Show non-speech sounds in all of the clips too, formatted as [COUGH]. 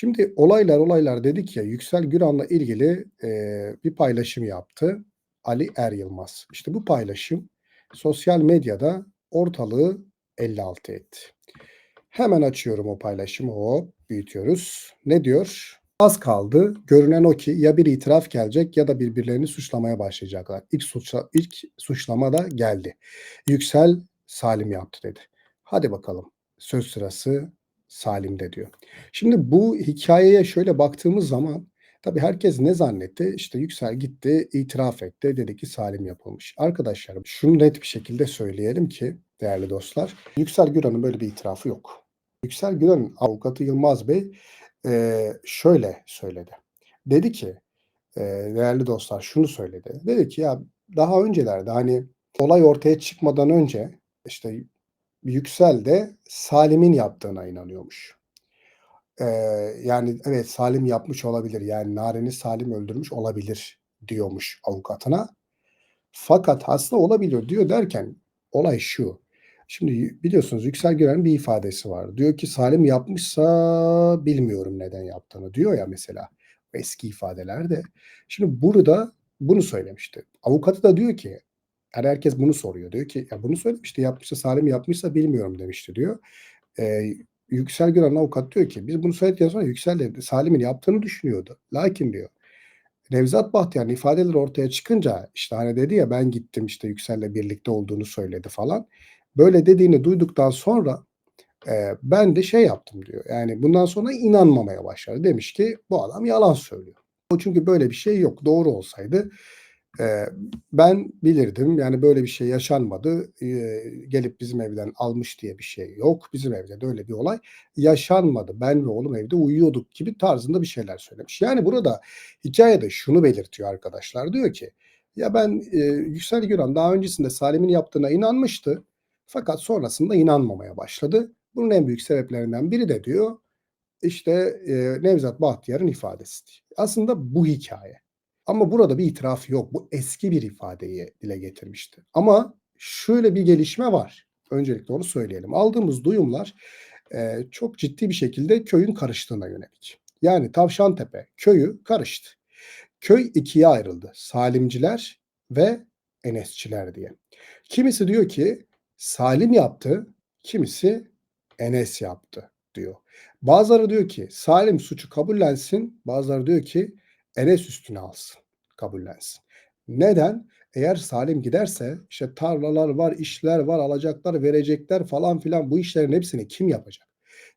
Şimdi olaylar olaylar dedik ya Yüksel Güran'la ilgili, eee, bir paylaşım yaptı Ali Er Yılmaz. İşte bu paylaşım sosyal medyada ortalığı 56 etti. Hemen açıyorum o paylaşımı. Hop, büyütüyoruz. Ne diyor? Az kaldı. Görünen o ki ya bir itiraf gelecek ya da birbirlerini suçlamaya başlayacaklar. İlk suçla ilk suçlama da geldi. Yüksel Salim yaptı dedi. Hadi bakalım. Söz sırası Salim'de diyor. Şimdi bu hikayeye şöyle baktığımız zaman tabii herkes ne zannetti? İşte Yüksel gitti, itiraf etti. Dedi ki Salim yapılmış. Arkadaşlar şunu net bir şekilde söyleyelim ki değerli dostlar. Yüksel Güran'ın böyle bir itirafı yok. Yüksel Güran'ın avukatı Yılmaz Bey eee, şöyle söyledi. Dedi ki eee, değerli dostlar şunu söyledi. Dedi ki ya daha öncelerde hani olay ortaya çıkmadan önce işte Yüksel de Salim'in yaptığına inanıyormuş. Eee, yani evet Salim yapmış olabilir. Yani Naren'i Salim öldürmüş olabilir diyormuş avukatına. Fakat aslında olabilir diyor derken olay şu. Şimdi biliyorsunuz Yüksel Güran'ın bir ifadesi var. Diyor ki Salim yapmışsa bilmiyorum neden yaptığını diyor ya mesela. Eski ifadelerde. Şimdi burada bunu söylemişti. Avukatı da diyor ki yani herkes bunu soruyor. Diyor ki ya bunu söylemişti yapmışsa Salim yapmışsa bilmiyorum demişti diyor. Eee, Yüksel Güran'ın avukat diyor ki biz bunu söyledikten sonra Yüksel de Salim'in yaptığını düşünüyordu. Lakin diyor Nevzat Bahtiyar'ın ifadeleri ortaya çıkınca işte hani dedi ya ben gittim işte Yüksel'le birlikte olduğunu söyledi falan. Böyle dediğini duyduktan sonra eee, ben de şey yaptım diyor. Yani bundan sonra inanmamaya başladı. Demiş ki bu adam yalan söylüyor. O çünkü böyle bir şey yok. Doğru olsaydı eee, ben bilirdim. Yani böyle bir şey yaşanmadı. Eee, gelip bizim evden almış diye bir şey yok. Bizim evde de öyle bir olay yaşanmadı. Ben ve oğlum evde uyuyorduk gibi tarzında bir şeyler söylemiş. Yani burada hikayede şunu belirtiyor arkadaşlar. Diyor ki ya ben eee, Yüksel Güran daha öncesinde Salim'in yaptığına inanmıştı. Fakat sonrasında inanmamaya başladı. Bunun en büyük sebeplerinden biri de diyor işte eee, Nevzat Bahtiyar'ın ifadesi. Aslında bu hikaye. Ama burada bir itiraf yok. Bu eski bir ifadeyi dile getirmişti. Ama şöyle bir gelişme var. Öncelikle onu söyleyelim. Aldığımız duyumlar eee, çok ciddi bir şekilde köyün karıştığına yönelik. Yani Tavşantepe köyü karıştı. Köy ikiye ayrıldı. Salimciler ve Enesçiler diye. Kimisi diyor ki Salim yaptı, kimisi Enes yaptı diyor. Bazıları diyor ki Salim suçu kabullensin, bazıları diyor ki Enes üstüne alsın, kabullensin. Neden? Eğer Salim giderse işte tarlalar var, işler var, alacaklar, verecekler falan filan bu işlerin hepsini kim yapacak?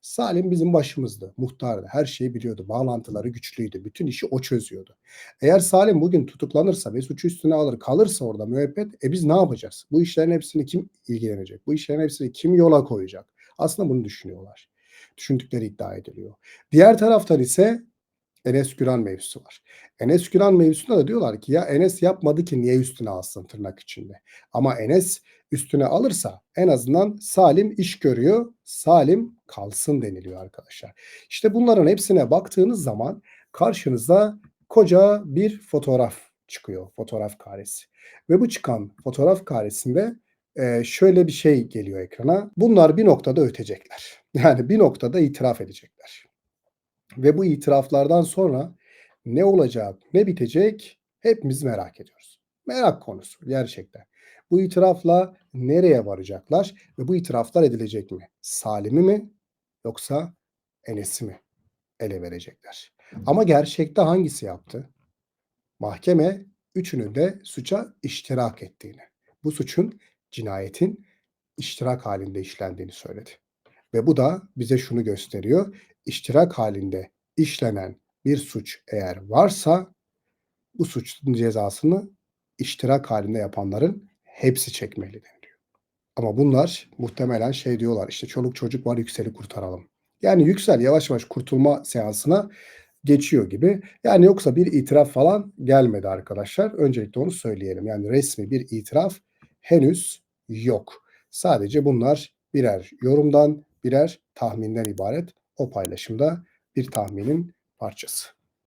Salim bizim başımızdı, muhtardı, her şeyi biliyordu, bağlantıları güçlüydü, bütün işi o çözüyordu. Eğer Salim bugün tutuklanırsa ve suçu üstüne alır kalırsa orada müebbet, e biz ne yapacağız? Bu işlerin hepsini kim ilgilenecek? Bu işlerin hepsini kim yola koyacak? Aslında bunu düşünüyorlar. Düşündükleri iddia ediliyor. Diğer taraftan ise Enes Güran mevzusu var. Enes Güran mevzusunda da diyorlar ki ya Enes yapmadı ki niye üstüne alsın tırnak içinde. Ama Enes üstüne alırsa en azından Salim iş görüyor, Salim kalsın deniliyor arkadaşlar. İşte bunların hepsine baktığınız zaman karşınıza koca bir fotoğraf çıkıyor, fotoğraf karesi. Ve bu çıkan fotoğraf karesinde eee, şöyle bir şey geliyor ekrana. Bunlar bir noktada ötecekler. [LAUGHS] Yani bir noktada itiraf edecekler. Ve bu itiraflardan sonra ne olacak, ne bitecek hepimiz merak ediyoruz. Merak konusu gerçekten. Bu itirafla nereye varacaklar ve bu itiraflar edilecek mi? Salim'i mi yoksa Enes'i mi ele verecekler? Ama gerçekte hangisi yaptı? Mahkeme üçünün de suça iştirak ettiğini, bu suçun cinayetin iştirak halinde işlendiğini söyledi. Ve bu da bize şunu gösteriyor. İştirak halinde işlenen bir suç eğer varsa bu suçun cezasını iştirak halinde yapanların hepsi çekmeli deniliyor. Ama bunlar muhtemelen şey diyorlar işte çoluk çocuk var Yüksel'i kurtaralım. Yani Yüksel yavaş yavaş kurtulma seansına geçiyor gibi. Yani yoksa bir itiraf falan gelmedi arkadaşlar. Öncelikle onu söyleyelim. Yani resmi bir itiraf henüz yok. Sadece bunlar birer yorumdan, birer tahminden ibaret. O paylaşımda bir tahminin parçası.